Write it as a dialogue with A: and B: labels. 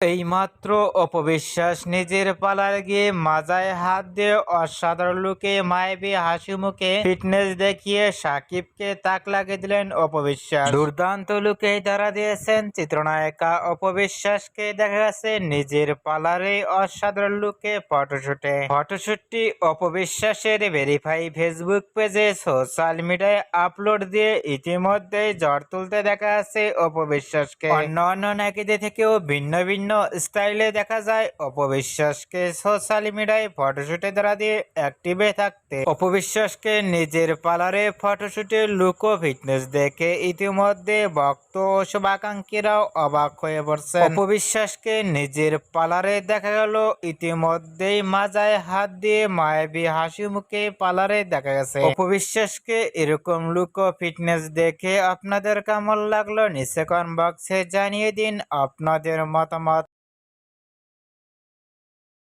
A: এইমাত্র অপবিশ্বাস নিজের পালার গিয়ে মাজায় হাত দিয়ে অসাধারণ লুকে, মায়াবী হাসি মুখে ফিটনেস দেখিয়ে সাকিবকে তাক লাগিয়ে দিলেন অপবিশ্বাস। দুর্দান্ত লুকে ধরা দিয়েছেন চিত্রনায়িকা অপবিশ্বাসকে। দেখা গেছে নিজের পালারে অসাধারণ লুকে ফটোশুটে। ফটোশুটটি অপবিশ্বাসের ভেরিফাই ফেসবুক পেজে সোশ্যাল মিডিয়ায় আপলোড দিয়ে ইতিমধ্যেই ঝড় তুলতে দেখা যাচ্ছে অপবিশ্বাসকে। অন্য অন্য নায়িকাদের থেকেও ভিন্ন ভিন্ন স্টাইলে দেখা যায়, অপবিশ্বাসকে সোশ্যাল মিডিয়ায় ফটোশুটে দ্বারা দিয়ে অ্যাক্টিভে থাকতে। অপবিশ্বাসকে নিজের পার্লারে ফটোশুটে লুক ফিটনেস দেখে ইতিমধ্যে ভক্ত ও শুভাকাঙ্ক্ষীরাও অবাক হয়ে পড়ছে অপবিশ্বাসকে নিজের পার্লারে দেখা গেল, ইতিমধ্যেই মাজায় হাত দিয়ে মায়াবী হাসি মুখে পার্লারে দেখা গেছে। অপবিশ্বাসকে এরকম লুক ফিটনেস দেখে আপনাদের কেমন লাগল নিচে কমেন্ট বক্সে জানিয়ে দিন। আপনাদের মতামত